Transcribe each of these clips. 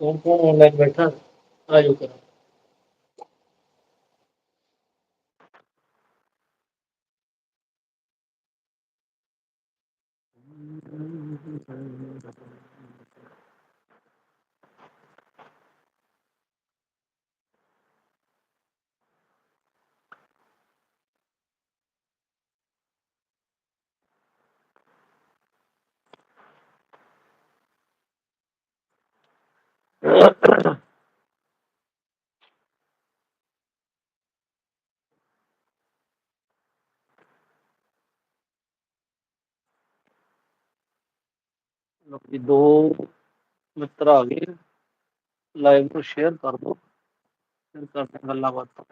ਕੌਣ ਕੌਣ ਆਨਲਾਈਨ ਬੈਠਾ ਆਜੋ ਕਰੋ करो ਦੋ ਮਿੱਤਰ ਆ ਗਏ। ਲਾਈਵ ਨੂੰ ਸ਼ੇਅਰ ਕਰ ਦਿਓ ਫਿਰ ਕਰਦੇ ਹਾਂ ਗੱਲਾਂ ਬਾਤਾਂ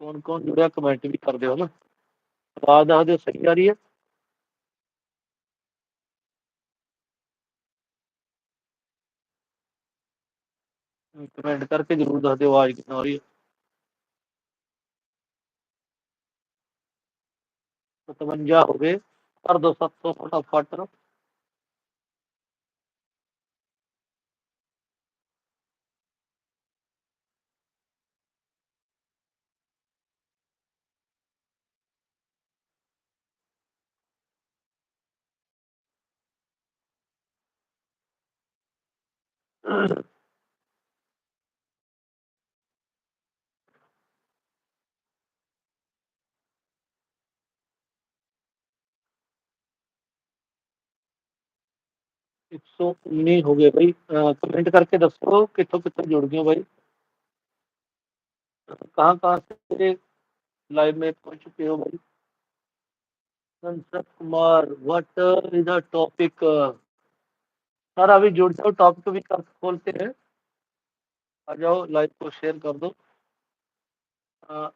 ਕੌਣ ਕੌਣ ਜੁੜਿਆ ਕਮੈਂਟ ਵੀ ਕਰ ਦਿਓ ਨਾ ਆਵਾਜ਼ ਦੱਸ ਦਿਓ ਸਹੀ ਆ ਰਹੀ ਹੈ। ਕਮੈਂਟ ਕਰਕੇ ਜ਼ਰੂਰ ਦੱਸ ਦਿਓ ਆਵਾਜ਼ ਕਿੱਦਾਂ ਆ ਰਹੀ ਹੈ। 57 ਹੋ ਗਏ। ਕਰ ਦੋ 700 ਫਟਾਫਟ। एक सौ उन्नीस हो गए भाई। कमेंट करके दसो जुड़ गए भाई। से लाइव में पहुँच चुके हो भाई? संसद Kumar what is the topic sir अभी जुड़ जाओ टॉपिक भी कर खोलते हैं? आ जाओ लाइव को शेयर कर दो। आ,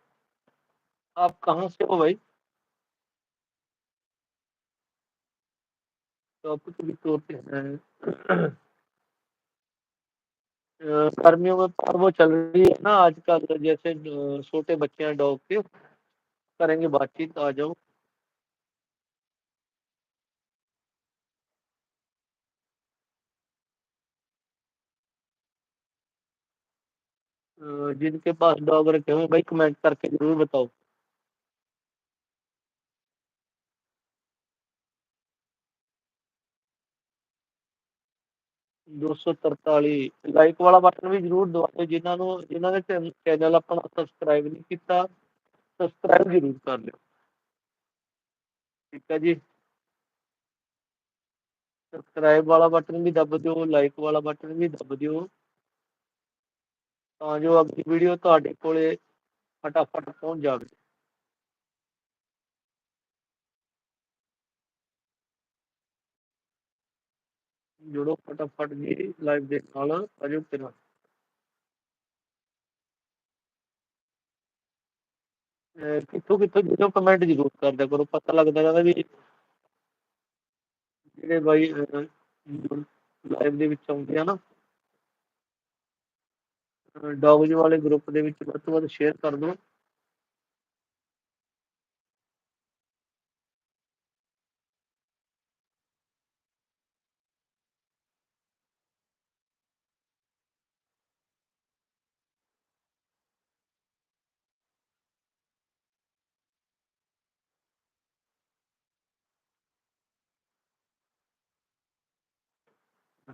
आप कहाँ से हो भाई? टॉपिक भी तोड़ते हैं। गर्मियों में पर्व चल रही है ना आजकल, जैसे छोटे बच्चे हैं डॉग के, करेंगे बातचीत, आ जाओ। जिनके पास डॉग रखे हुए भाई कमेंट करके ज़रूर बताओ। ਦੋ ਸੌ ਤਰਤਾਲੀ ਲਾਈਕ ਵਾਲਾ ਬਟਨ ਵੀ ਜਰੂਰ ਦਬਾਓ ਜਿਨ੍ਹਾਂ ਨੂੰ, ਜਿਨ੍ਹਾਂ ਨੇ ਚੈਨਲ ਆਪਣਾ ਸਬਸਕ੍ਰਾਈਬ ਨਹੀਂ ਕੀਤਾ ਸਬਸਕ੍ਰਾਈਬ ਜਰੂਰ ਕਰ ਲਿਓ। ਠੀਕ ਹੈ ਜੀ? ਸਬਸਕ੍ਰਾਈਬ ਵਾਲਾ ਬਟਨ ਵੀ ਦਬ ਦਿਓ ਲਾਈਕ ਵਾਲਾ ਬਟਨ ਵੀ ਦਬ ਦਿਓ। ਤਾਂ ਜੋ ਅਗਲੀ ਵੀਡੀਓ ਤੁਹਾਡੇ ਕੋਲੇ ਫਟਾਫਟ ਪਹੁੰਚ ਜਾਵੇ। ਜੁੜੋ ਫਟਾਫਟ ਜੀ ਲਾਈਵ ਦੇ ਨਾਲ, ਅਜੋ ਕਿਰਾ ਕਿੱਥੋਂ ਕਿੱਥੋਂ ਜਦੋਂ ਕਮੈਂਟ ਜ਼ਰੂਰ ਕਰਦਿਆ ਕਰੋ, ਪਤਾ ਲੱਗਦਾ ਰਹਿੰਦਾ ਵੀ ਜਿਹੜੇ ਬਾਈ ਲਾਈਵ ਦੇ ਵਿੱਚ ਆਉਂਦੇ ਆ ਨਾ ਡੌਗਜ ਵਾਲੇ ਗਰੁੱਪ ਦੇ ਵਿੱਚ ਵੱਧ ਤੋਂ ਵੱਧ ਸ਼ੇਅਰ ਕਰ ਦਿਓ।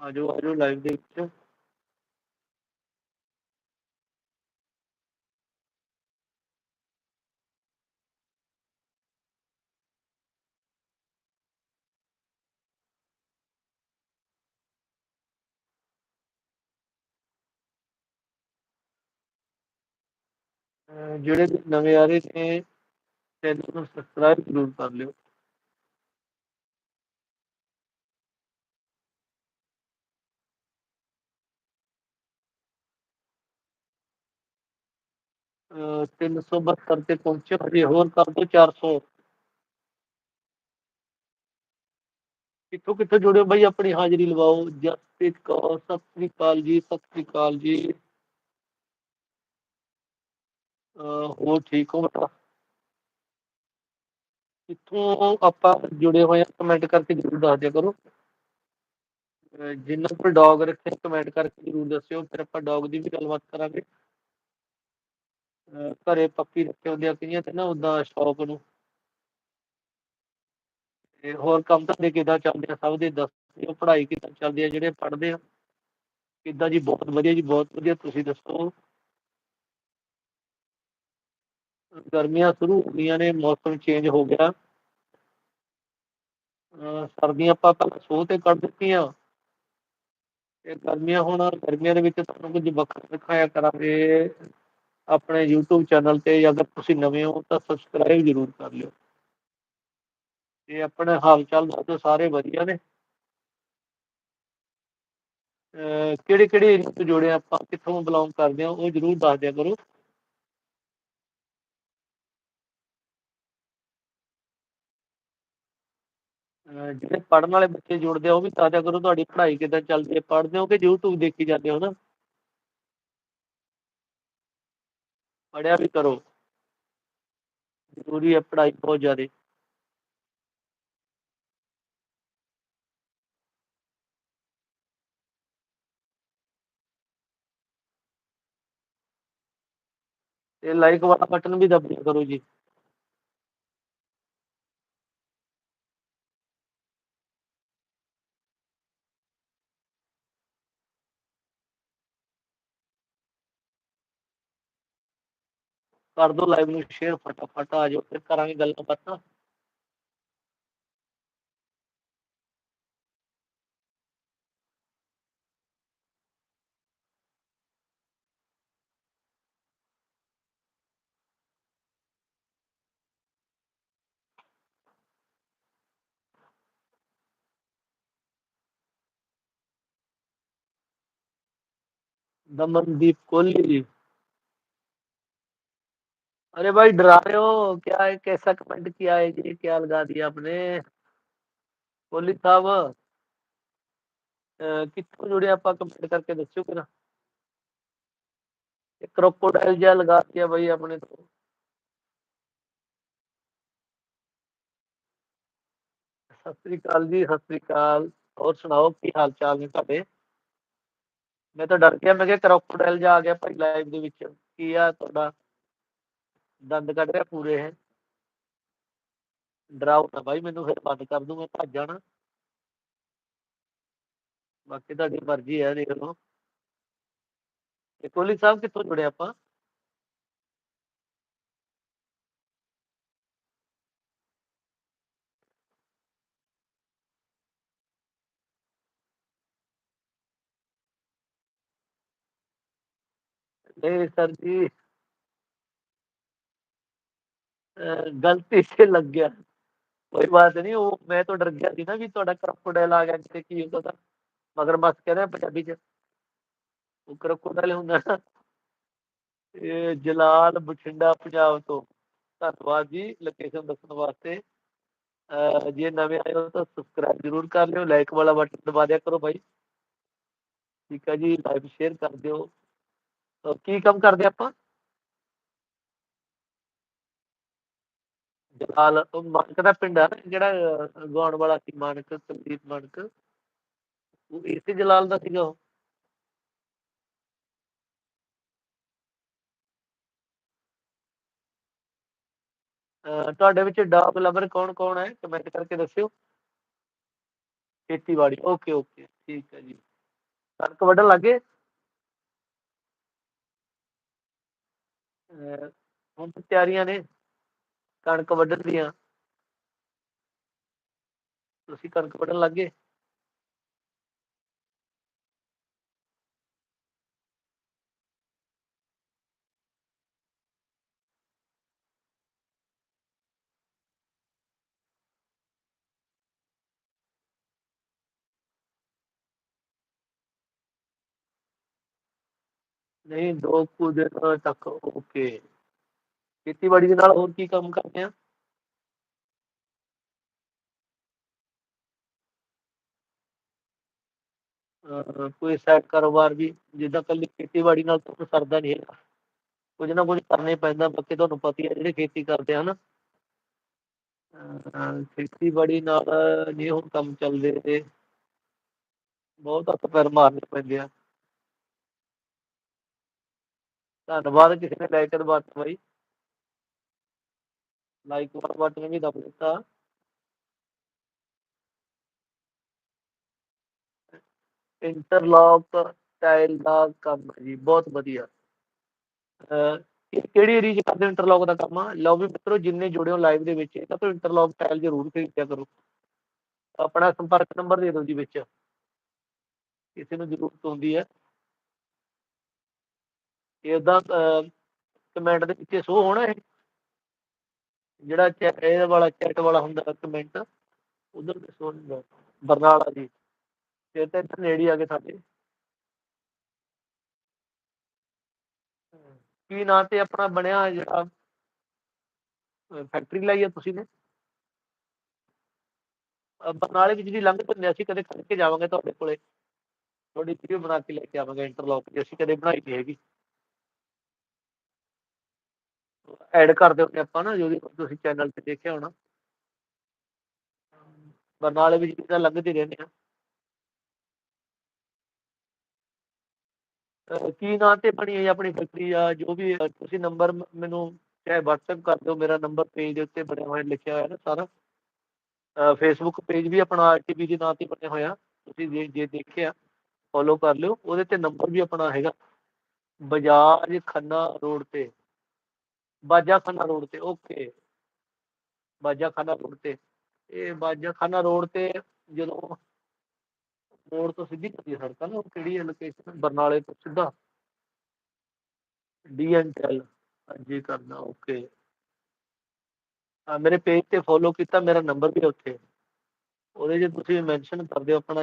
ਆਜੋ ਆਜੋ ਲਾਈਵ ਦੇ ਵਿੱਚ ਜਿਹੜੇ ਵੀ ਨਵੇਂ ਆ ਰਹੇ ਨੇ ਚੈਨਲ ਨੂੰ ਸਬਸਕ੍ਰਾਈਬ ਜ਼ਰੂਰ ਕਰ ਲਿਓ 372 ਤੇ ਪਹੁੰਚੇ, ਹਜੇ ਹੋਰ ਕਰ ਦਿਓ 400 ਕਿੱਥੋਂ ਕਿੱਥੋਂ ਜੁੜਿਓ ਬਾਈ ਆਪਣੀ ਹਾਜ਼ਰੀ ਲਵਾਓ? ਜਸਪ੍ਰੀਤ ਕੌਰ, ਸਤਿ ਸ੍ਰੀ ਅਕਾਲ ਜੀ, ਸਤਿ ਸ੍ਰੀ ਅਕਾਲ ਜੀ। ਅਹ ਹੋਰ ਠੀਕ ਹੋ ਬਤਾ ਕਿੱਥੋਂ ਆਪਾਂ ਜੁੜੇ ਹੋਏ ਆ ਕਮੈਂਟ ਕਰਕੇ ਜ਼ਰੂਰ ਦੱਸ ਦਿਆ ਕਰੋ। ਜਿੰਨਾ ਜਿਨ੍ਹਾਂ ਕੋਲ ਡੌਗ ਰੱਖੇ ਕਮੈਂਟ ਕਰਕੇ ਜ਼ਰੂਰ ਦੱਸਿਓ, ਫਿਰ ਆਪਾਂ ਡੌਗ ਦੀ ਵੀ ਗੱਲਬਾਤ ਕਰਾਂਗੇ। ਅਹ ਘਰੇ ਪੱਪੀ ਰੱਖੇ ਹੁੰਦੇ ਆ ਕਈਆਂ ਤੇ ਨਾ ਉਦਾਂ ਸ਼ੌਕ ਨੂੰ। ਤੇ ਹੋਰ ਕੰਮ ਧੰਦੇ ਕਿੱਦਾਂ ਚੱਲਦੇ ਆ, ਸਭ ਦੇ ਦੱਸਿਓ ਪੜ੍ਹਾਈ ਕਿੱਦਾਂ ਚੱਲਦੀ ਆ, ਜਿਹੜੇ ਪੜ੍ਹਦੇ ਆ। ਕਿੱਦਾਂ ਜੀ, ਬਹੁਤ ਵਧੀਆ ਜੀ, ਬਹੁਤ ਵਧੀਆ, ਤੁਸੀਂ ਦੱਸੋ। ਗਰਮੀਆਂ ਸ਼ੁਰੂ ਹੋ ਗਈਆਂ ਨੇ, ਮੌਸਮ ਚੇਂਜ ਹੋ ਗਿਆ। ਅਹ ਸਰਦੀਆਂ ਆਪਾਂ ਪਹਿਲਾਂ ਸੋਹ ਤੇ ਕੱਢ ਦਿੱਤੀਆਂ। ਤੇ ਗਰਮੀਆਂ ਹੁਣ, ਗਰਮੀਆਂ ਦੇ ਵਿੱਚ ਤੁਹਾਨੂੰ ਕੁਝ ਵੱਖਰਾ ਦਿਖਾਇਆ ਕਰਾਂਗੇ। ਆਪਣੇ YouTube ਚੈਨਲ ਤੇ ਅਗਰ ਤੁਸੀਂ ਨਵੇਂ ਹੋ ਤਾਂ ਸਬਸਕ੍ਰਾਈਬ ਜ਼ਰੂਰ ਕਰ ਲਿਓ। ਤੇ ਆਪਣੇ ਹਾਲ ਚਾਲ ਦੱਸੋ ਸਾਰੇ ਵਧੀਆ ਨੇ। ਕਿਹੜੇ ਕਿਹੜੇ ਏਰੀਆ ਤੋਂ ਜੁੜੇ ਆਪਾਂ, ਕਿੱਥੋਂ ਬਿਲੋਂਗ ਕਰਦੇ ਹਾਂ ਉਹ ਜ਼ਰੂਰ ਦੱਸ ਦਿਆ ਕਰੋ। ਜਿਹੜੇ ਪੜ੍ਹਨ ਵਾਲੇ ਬੱਚੇ ਜੁੜਦੇ ਆ, ਉਹ ਵੀ ਦੱਸ ਦਿਆ ਕਰੋ, ਤੁਹਾਡੀ ਪੜ੍ਹਾਈ ਕਿੱਦਾਂ ਚੱਲਦੀ ਹੈ। ਪੜ੍ਹਦੇ ਹੋ ਕਿ YouTube ਦੇਖੀ ਜਾਂਦੇ ਹੋ ਨਾ? ਪੜ੍ਹਿਆ ਵੀ ਕਰੋ ਜ਼ਰੂਰੀ ਹੈ ਪੜ੍ਹਾਈ ਬਹੁਤ ਜ਼ਿਆਦਾ ਤੇ ਲਾਈਕ ਵਾਲਾ ਬਟਨ ਵੀ ਦਬਿਆ ਕਰੋ ਜੀ ਕਰ ਦਿਓ ਲਾਈਵ ਨੂੰ ਸ਼ੇਅਰ ਫਟਾਫਟ ਆ ਜਾਓ ਫਿਰ ਕਰਾਂਗੇ ਗੱਲਾਂ ਬਾਤਾਂ दमनदीप कोहली अरे भाई डरा रहे हो क्या है कैसा कमेंट किया है जी क्या लगा दिया आपने कोहली साहब ਅਹ ਕਿੱਥੋਂ ਜੁੜੇ ਆਪਾਂ ਕਮੈਂਟ ਕਰਕੇ ਦੱਸਿਓ ਕਿਰਾ ਕ੍ਰੋਕੋਡਾਈਲ ਜਿਹਾ ਲਗਾ ਦਿਆ ਬਾਈ ਆਪਣੇ ਤੋਂ ਸਤਿ ਸ੍ਰੀ ਅਕਾਲ ਜੀ ਸਤਿ ਸ੍ਰੀ ਅਕਾਲ ਹੋਰ ਸੁਣਾਓ ਕੀ ਹਾਲ ਚਾਲ ਨੇ ਤੁਹਾਡੇ ਮੈਂ ਤਾਂ ਡਰ ਗਿਆ ਮੈਂ ਕਿਹਾ ਕ੍ਰੋਕੋਡਾਈਲ ਜਾ ਆ ਗਿਆ ਭਾਈ ਲਾਈਵ ਦੇ ਵਿੱਚ ਕੀ ਆ ਤੁਹਾਡਾ ਦੰਦ ਕੱਢ ਰਿਹਾ ਪੂਰੇ ਹੈ ਡਰਾਉ ਨਾ ਬਾਈ, ਮੈਨੂੰ ਫਿਰ ਬੰਦ ਕਰ ਦੂੰਗਾ ਭੱਜ ਜਾਣਾ। ਬਾਕੀ ਤੁਹਾਡੀ ਮਰਜ਼ੀ ਹੈ ਦੇਖ ਲਓ। ਤੇ ਕੋਲੀ ਸਾਹਿਬ ਕਿੱਥੋਂ ਜੁੜੇ ਆਪਾਂ? ਨਹੀਂ ਸਰ ਜੀ गलती से लग गया कोई बात नहीं वो मैं तो डर गया थी ना भी ਤੁਹਾਡਾ ਕ੍ਰੋਕੋਡਾਈਲ ਆ ਗਿਆ ਕਿਤੇ ਕੀ ਹੁੰਦਾ ਤਾਂ ਮਗਰਮੱਛ ਕਹਿੰਦੇ ਆ ਪੰਜਾਬੀ ਚ ਉਹ ਕ੍ਰੋਕੋਡਾਈਲ ਹੁੰਦਾ ਨਾ ਇਹ ਜਲਾਲ ਬਠਿੰਡਾ ਪੰਜਾਬ ਤੋਂ ਧੰਨਵਾਦ ਜੀ ਲੋਕੇਸ਼ਨ ਦੱਸਣ ਵਾਸਤੇ ਅਹ ਜੇ ਨਵੇਂ ਆਏ ਹੋ ਤਾਂ ਸਬਸਕ੍ਰਾਈਬ ਜ਼ਰੂਰ ਕਰ ਲਿਓ ਲਾਈਕ ਵਾਲਾ ਬਟਨ ਦਬਾ ਦਿਆ ਕਰੋ ਭਾਈ ਠੀਕ ਹੈ ਜੀ ਲਾਈਵ ਸ਼ੇਅਰ ਕਰ ਦਿਓ ਤਾਂ ਕੀ ਕੰਮ ਕਰਦੇ ਆਪਾਂ ਜਲਾਲ, ਉਹ ਮਾਨਕ ਦਾ ਪਿੰਡ ਆ ਨਾ, ਜਿਹੜਾ ਗਾਉਣ ਵਾਲਾ ਸੀ, ਮਾਨਕ, ਸੰਦੀਪ ਮਾਨਕ। ਉਹ ਇਸੇ ਜਲਾਲ ਦਾ ਸੀਗਾ ਉਹ। ਤੁਹਾਡੇ ਵਿੱਚ ਡੌਗ ਲਵਰ ਕੌਣ ਕੌਣ ਹੈ? ਕਮੈਂਟ ਕਰਕੇ ਦੱਸਿਓ। ਖੇਤੀਬਾੜੀ ਓਕੇ ਓਕੇ ਠੀਕ ਹੈ ਜੀ। ਕਣਕ ਵੱਢਣ ਲੱਗੇ? ਹੁਣ ਤਿਆਰੀਆਂ ਨੇ। ਕਣਕ ਵੱਢਣ ਦੀਆਂ। ਤੁਸੀਂ ਕਣਕ ਵੱਢਣ ਲੱਗੇ ਨਹੀਂ ਦੋ ਕੁ ਦਿਨ ਤੱਕ ਓਕੇ ਖੇਤੀਬਾੜੀ ਦੇ ਨਾਲ ਹੋਰ ਕੀ ਕੰਮ ਕਰਦੇ ਆ? ਕੋਈ ਸਾਈਡ ਕਾਰੋਬਾਰ ਵੀ, ਜਿੱਦਾਂ ਕੱਲੀ ਖੇਤੀਬਾੜੀ ਨਾਲ ਤਾਂ ਸਰਦਾ ਨਹੀਂ ਹੈਗਾ। ਕੁਝ ਨਾ ਕੁਝ ਕਰਨਾ ਹੀ ਪੈਂਦਾ, ਬਾਕੀ ਤੁਹਾਨੂੰ ਪਤਾ ਹੀ ਹੈ ਜਿਹੜੇ ਖੇਤੀ ਕਰਦੇ ਆ ਖੇਤੀਬਾੜੀ ਨਾਲ ਨਹੀਂ ਹੁਣ ਕੰਮ ਚੱਲਦੇ ਤੇ ਬਹੁਤ ਹੱਥ ਪੈਰ ਮਾਰਨੇ ਪੈਂਦੇ ਆ। ਧੰਨਵਾਦ ਕਿਸੇ ਨੇ ਲਾਈਕ ਦਬਾ ਦਿੱਤਾ ਬਾਈ। ਲਾਈਕ ਵਾਲਾ ਬਟਨ ਵੀ ਦਬ ਦਿੱਤਾ ਇੰਟਰਲੌਕ ਟਾਈਲ ਦਾ ਕੰਮ ਹੈ ਜੀ, ਬਹੁਤ ਵਧੀਆ। ਕਿਹੜੀ ਏਰੀਆ ਕਰਦੇ ਇੰਟਰਲੌਕ ਦਾ ਕੰਮ? ਆ ਲਓ ਵੀ ਮਿੱਤਰੋ, ਜਿੰਨੇ ਜੁੜੇ ਹੋ ਲਾਈਵ ਦੇ ਵਿੱਚ ਇਹਨਾਂ ਤੋਂ ਇੰਟਰਲੌਕ ਟਾਈਲ ਜ਼ਰੂਰ ਖਰੀਦਿਆ ਕਰੋ। ਆਪਣਾ ਸੰਪਰਕ ਨੰਬਰ ਦੇ ਦਿਓ ਜੀ ਵਿੱਚ। ਕਿਸੇ ਨੂੰ ਜ਼ਰੂਰਤ ਹੁੰਦੀ ਹੈ। ਇਹਦਾ ਕਮੈਂਟ ਦੇ ਪਿੱਛੇ ਸ਼ੋ ਹੋਣਾ ਇਹ। ਜਿਹੜਾ ਚੈ- ਇਹ ਵਾਲਾ ਚੈਟ ਵਾਲਾ ਹੁੰਦਾ ਕਮੈਂਟ ਉਧਰ ਤੇ ਸ਼ੋ ਬਰਨਾਲਾ ਜੀ। ਤੇ ਤਾਂ ਨੇੜੇ ਆ ਕੇ ਸਾਡੇ। ਕੀ ਨਾਂ ਤੇ ਆਪਣਾ ਬਣਿਆ ਜਿਹੜਾ ਫੈਕਟਰੀ ਲਾਈ ਆ ਤੁਸੀਂ ਨੇ? ਬਰਨਾਲੇ ਵਿੱਚ ਜਿਹੜੀ ਲੰਘ ਪੈਂਦੇ ਅਸੀਂ ਕਦੇ ਖੜ ਕੇ ਜਾਵਾਂਗੇ ਤੁਹਾਡੇ ਕੋਲੇ। ਤੁਹਾਡੀ ਵੀਡੀਓ ਬਣਾ ਕੇ ਲੈ ਕੇ ਆਵਾਂਗੇ ਇੰਟਰਲੌਕ ਦੀ। ਅਸੀਂ ਕਦੇ ਬਣਾਈ ਨਹੀਂ ਹੈਗੀ। ਐਡ ਕਰ ਦਿਓ ਆਪਾਂ ਨਾ, ਜੋ ਤੁਸੀਂ ਚੈਨਲ ਤੇ ਦੇਖਿਆ ਹੋਣਾ। ਬਰਨਾਲੇ ਵਿੱਚ ਤਾਂ ਲੰਘਦੇ ਰਹਿੰਦੇ ਆ। ਕੀ ਨਾਂ ਤੇ ਬਣੀ ਹੈ ਆਪਣੀ ਫੈਕਟਰੀ ਆ, ਜੋ ਵੀ, ਤੁਸੀਂ ਨੰਬਰ ਮੈਨੂੰ ਚਾਹੇ WhatsApp ਕਰ ਦਿਓ, ਮੇਰਾ ਨੰਬਰ ਪੇਜ ਦੇ ਉੱਤੇ ਬਣਿਆ ਹੋਇਆ, ਲਿਖਿਆ ਹੋਇਆ ਨਾ ਸਾਰਾ। ਫੇਸਬੁੱਕ ਪੇਜ ਵੀ ਆਪਣਾ ਆਰਟੀਵੀ ਦੇ ਨਾਂ ਤੇ ਬਣਿਆ ਹੋਇਆ, ਤੁਸੀਂ ਜੇ ਜੇ ਦੇਖਿਆ ਫੋਲੋ ਕਰ ਲਿਓ। ਉਹਦੇ ਤੇ ਨੰਬਰ ਵੀ ਆਪਣਾ ਹੈਗਾ। ਬਜਾਜ ਖੰਨਾ ਰੋਡ ਤੇ। ਬਾਜਾ ਖੰਨਾ ਰੋਡ ਤੇ ਓਕੇ ਬਾਜਾ ਖੰਨਾ ਰੋਡ ਤੇ। ਇਹ ਬਾਜਾ ਖੰਨਾ ਰੋਡ ਤੇ ਜਦੋਂ ਰੋਡ ਤੋਂ ਸਿੱਧੀ ਚੱਲੀ ਸੜਕ ਨਾ ਉਹ ਕਿਹੜੀ ਲੋਕੇਸ਼ਨ ਬਰਨਾਲੇ ਤੋਂ ਸਿੱਧਾ। ਡੀਐਨਟੈਲ ਹਾਂਜੀ, ਕਰਨਾ ਓਕੇ ਮੇਰੇ ਪੇਜ ਤੇ ਫੋਲੋ ਕੀਤਾ, ਮੇਰਾ ਨੰਬਰ ਵੀ ਉੱਥੇ। ਉਹਦੇ 'ਚ ਤੁਸੀਂ ਮੈਂਸ਼ਨ ਕਰ ਦਿਓ ਆਪਣਾ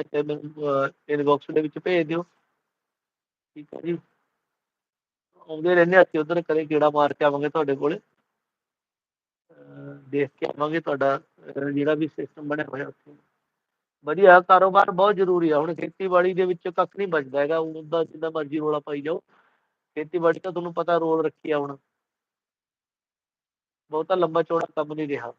ਇਨਬਾਕਸ ਦੇ ਵਿੱਚ ਭੇਜ ਦਿਓ। ਠੀਕ ਹੈ ਜੀ। ਆਉਂਦੇ ਰਹਿੰਦੇ ਅਸੀਂ ਉਧਰ ਕਦੇ ਗੇੜਾ ਮਾਰ ਕੇ ਆਵਾਂਗੇ ਤੁਹਾਡੇ ਕੋਲੇ। ਦੇਖ ਕੇ ਆਵਾਂਗੇ ਤੁਹਾਡਾ ਜਿਹੜਾ ਵੀ ਸਿਸਟਮ ਬਣਿਆ ਹੋਇਆ ਉੱਥੇ। ਵਧੀਆ, ਕਾਰੋਬਾਰ ਬਹੁਤ ਜ਼ਰੂਰੀ ਆ। ਹੁਣ ਖੇਤੀਬਾੜੀ ਦੇ ਵਿੱਚ ਕੱਖ ਨਹੀਂ ਬਚਦਾ ਹੈਗਾ। ਉਹਦਾ ਜਿੰਨਾ ਮਰਜ਼ੀ ਰੋਲਾ ਪਾਈ ਜਾਓ। ਖੇਤੀਬਾੜੀ ਤਾਂ ਤੁਹਾਨੂੰ ਪਤਾ ਰੋਲ ਰੱਖੀ ਆ ਹੁਣ। ਬਹੁਤਾ ਲੰਬਾ ਚੌੜਾ ਕੰਮ ਨਹੀਂ ਰਿਹਾ।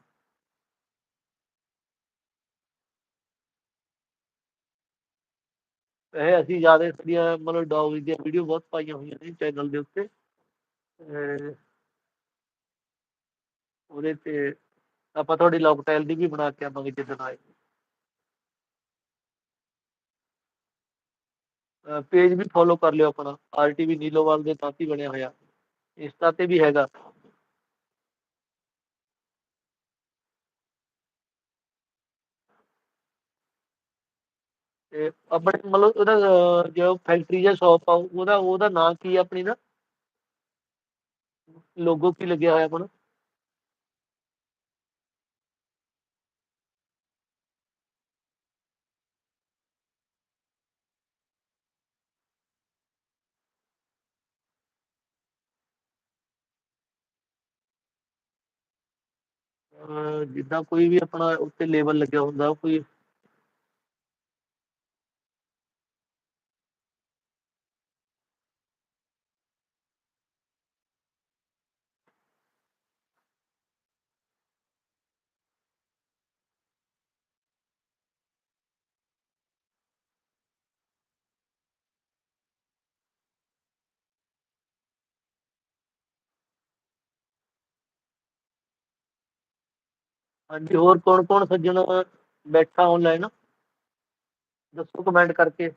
ਇਹ ਅਸੀਂ ਜ਼ਿਆਦਾ ਸਾਡੀਆਂ ਮਤਲਬ ਡੌਗ ਦੀਆਂ ਵੀਡੀਓ ਬਹੁਤ ਪਾਈਆਂ ਹੋਈਆਂ ਨੇ ਚੈਨਲ ਦੇ ਉੱਤੇ। ਉਹਦੇ ਤੇ ਆਪਾਂ ਤੁਹਾਡੀ ਲੌਕਟਾਈਲ ਦੀ ਵੀ ਬਣਾ ਕੇ ਆਵਾਂਗੇ ਜਿੱਦਣ ਆਏ। ਪੇਜ ਵੀ ਫੋਲੋ ਕਰ ਲਿਓ ਆਪਣਾ। ਆਰਟੀਵੀ ਨੀਲੋਵਾਲ ਦੇ ਸਾਥੀ ਬਣਿਆ ਹੋਇਆ। ਇੰਸਟਾ ਤੇ ਵੀ ਹੈਗਾ। ਤੇ ਆਪਣੇ ਮਤਲਬ ਉਹਦਾ ਅਹ, ਜੋ ਫੈਕਟਰੀ ਜਾਂ ਸ਼ਾਪ ਆ ਉਹਦਾ ਉਹਦਾ ਨਾਂ ਕੀ ਆ ਆਪਣੀ ਨਾ ਲੋਗੋ ਕੀ ਲੱਗਿਆ ਹੋਇਆ ਆਪਣਾ? ਅਹ, ਜਿੱਦਾਂ ਕੋਈ ਵੀ ਆਪਣਾ ਉੱਤੇ ਲੇਬਲ ਲੱਗਿਆ ਹੁੰਦਾ ਕੋਈ ਹਾਂਜੀ ਹੋਰ ਕੌਣ ਕੌਣ ਸੱਜਣ ਬੈਠਾ ਆਨਲਾਈਨ ਦੱਸੋ ਕਮੈਂਟ ਕਰਕੇ।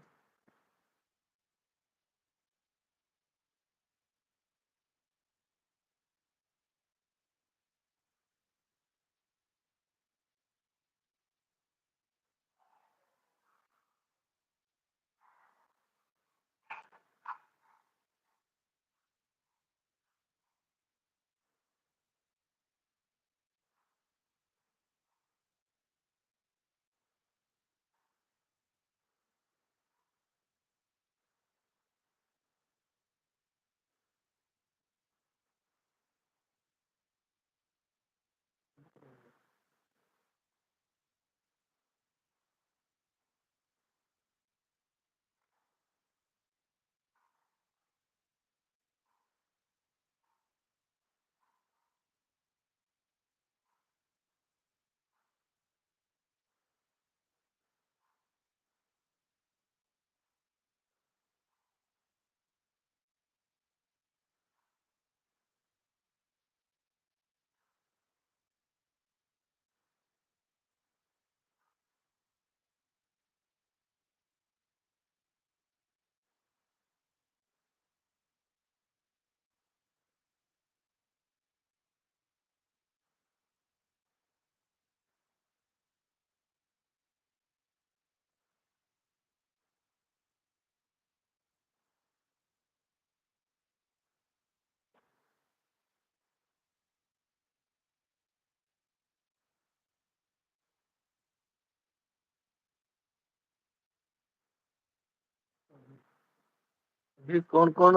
ਜੀ ਕੌਣ ਕੌਣ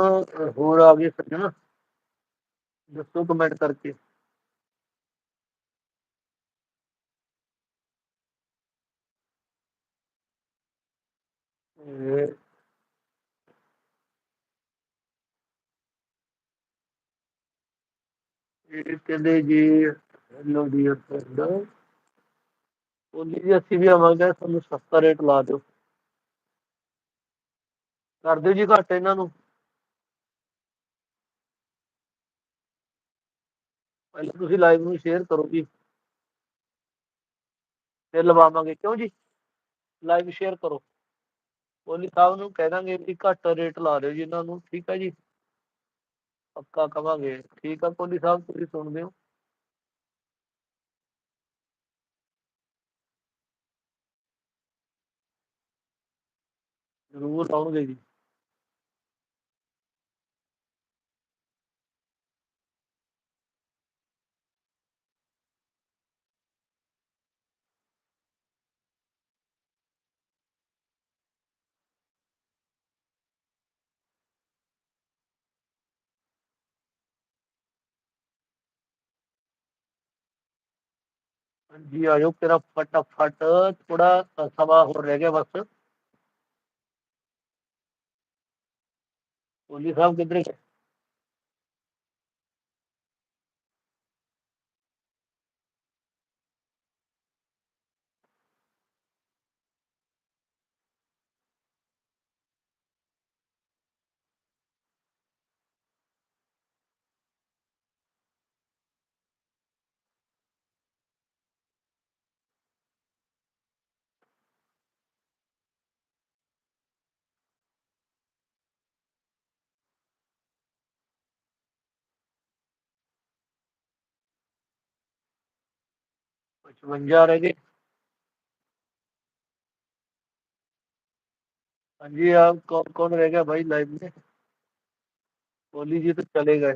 ਹੋਰ ਆ ਗਏ ਸੱਜਣ? ਦੱਸੋ ਕਮੈਂਟ ਕਰਕੇ। ਇਹ ਇਹ ਕਹਿੰਦੇ ਜੀ ਹੈਲੋ ਡੀਅਰ ਫਰੈਂਡ ਉਹਦੀ ਜੀ ਅਸੀਂ ਵੀ ਆਵਾਂਗੇ ਸਾਨੂੰ ਸਸਤਾ ਰੇਟ ਲਾ ਦਿਓ। ਕਰ ਦਿਓ ਜੀ ਘੱਟ ਇਹਨਾਂ ਨੂੰ। ਪਹਿਲਾਂ ਤੁਸੀਂ ਲਾਈਵ ਨੂੰ ਸ਼ੇਅਰ ਕਰੋ ਜੀ। ਫਿਰ ਲਵਾਵਾਂਗੇ। ਕਿਉਂ ਜੀ? ਲਾਈਵ ਸ਼ੇਅਰ ਕਰੋ। ਕੋਹਲੀ ਸਾਹਿਬ ਨੂੰ ਕਹਿ ਦਾਂਗੇ ਵੀ ਘੱਟ ਰੇਟ ਲਾ ਦਿਓ ਜੀ ਇਹਨਾਂ ਨੂੰ। ਠੀਕ ਹੈ ਜੀ? ਪੱਕਾ ਕਵਾਂਗੇ। ਠੀਕ ਆ ਕੋਹਲੀ ਸਾਹਿਬ, ਤੁਸੀਂ ਸੁਣਦੇ ਹੋ? ਜ਼ਰੂਰ ਆਉਣਗੇ ਜੀ। ਹਾਂਜੀ ਆਜੋ ਤੇਰਾ ਫਟਾਫਟ ਥੋੜਾ ਸਮਾਂ ਹੋਰ ਰਹਿ ਗਿਆ ਬਸ। ਕੋਹਲੀ ਸਾਹਿਬ ਕਿੱਧਰ ਗਏ पचवंजा रह गए हाँ जी, आप कौन कौन रह गया भाई लाइव में? बोली जी तो चले गए।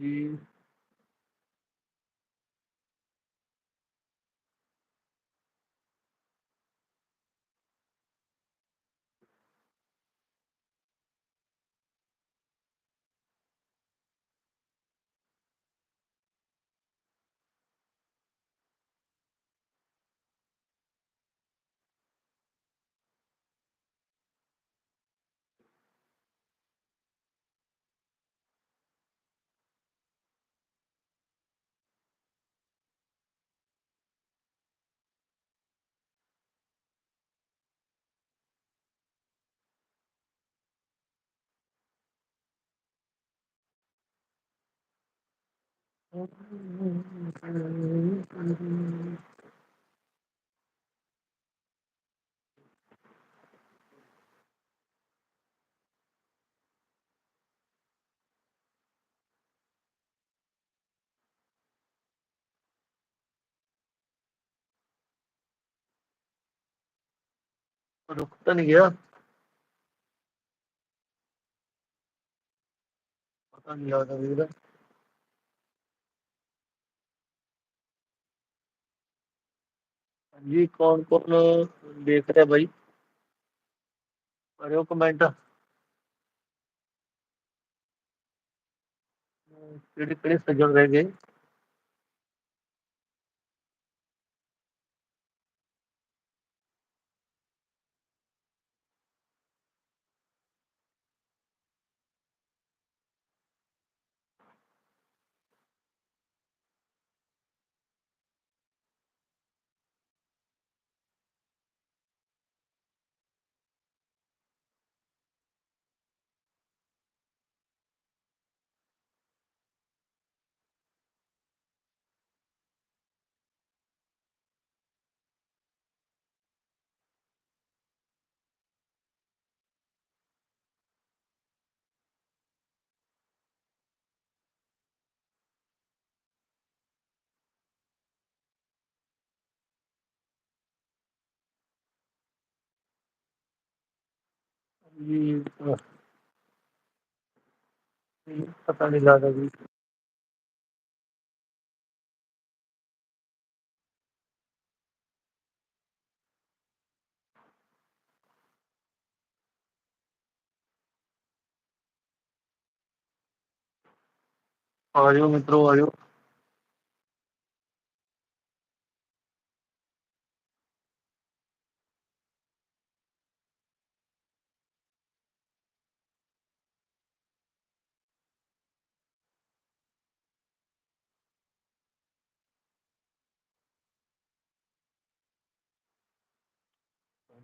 हाँ Aduh, kita nih ya. Kita nih ya, kita nih ya. ਹਾਂਜੀ ਕੌਣ ਕੌਣ ਦੇਖ ਰਿਹਾ ਬਾਈ? ਕਰਿਓ ਕਮੈਂਟ ਕਿਹੜੇ ਕਿਹੜੇ ਸੱਜਣ ਰਹਿ ਗਏ? ਜੀ ਪਤਾ ਨਹੀਂ ਲੱਗਦਾ ਜੀ ਆ ਜਾਓ ਮਿੱਤਰੋ ਆ ਜਾਓ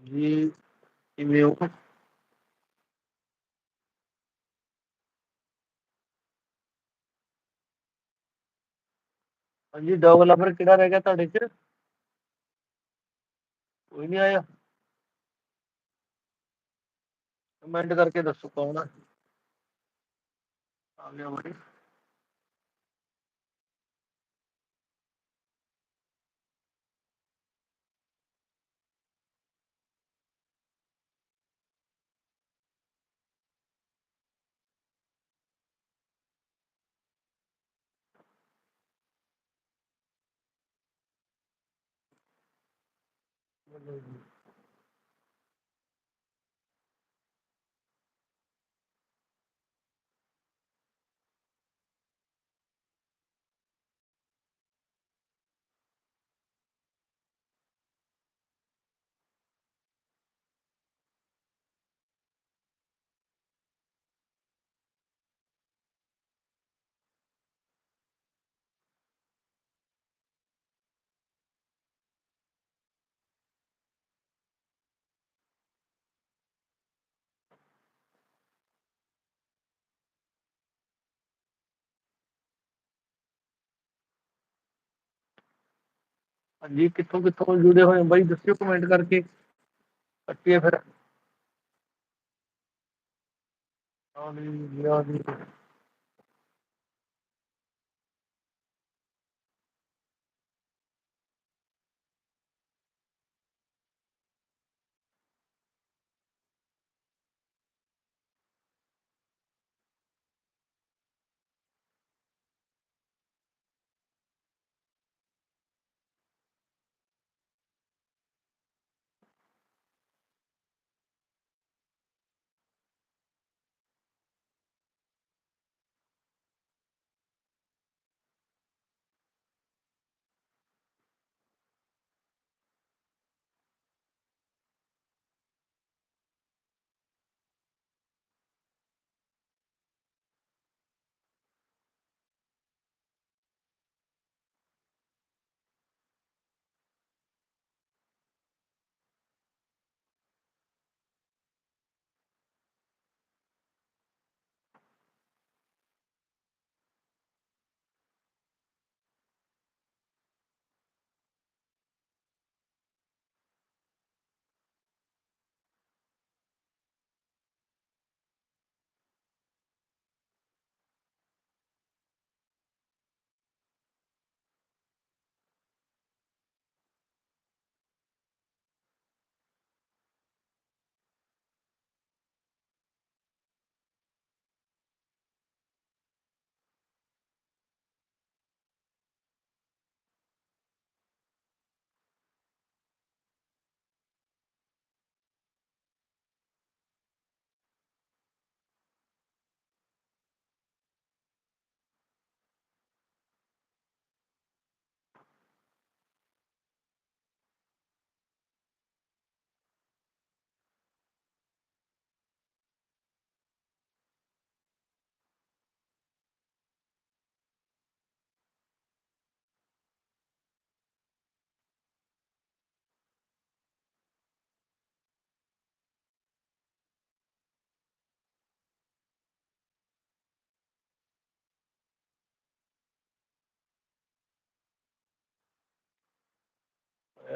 ਜੀ, ਕਿਵੇਂ ਹੋ? ਹਾਂਜੀ ਡੌਗ ਲਵਰ ਕਿਹੜਾ ਰਹਿ ਗਿਆ ਤੁਹਾਡੇ ਚ? ਕੋਈ ਨਹੀਂ ਆਇਆ। ਕਮੈਂਟ ਕਰਕੇ ਦੱਸੋ ਕੌਣ ਆ? ਆ ਗਿਆ ਬਾਈ ਹਾਂਜੀ ਕਿੱਥੋਂ ਕਿੱਥੋਂ ਜੁੜੇ ਹੋਏ ਹੋ? ਬਾਈ ਦੱਸਿਓ ਕਮੈਂਟ ਕਰਕੇ। ਕੱਟੀਏ ਫਿਰ। ਹਾਂ ਜੀ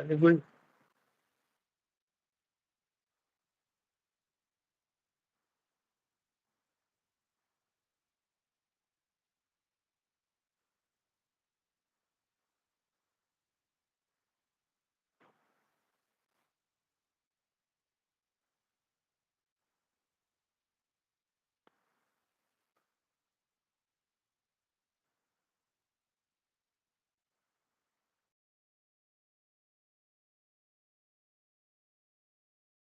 ਹਾਂ ਜੀ ਐਨੀ ਕੋਈ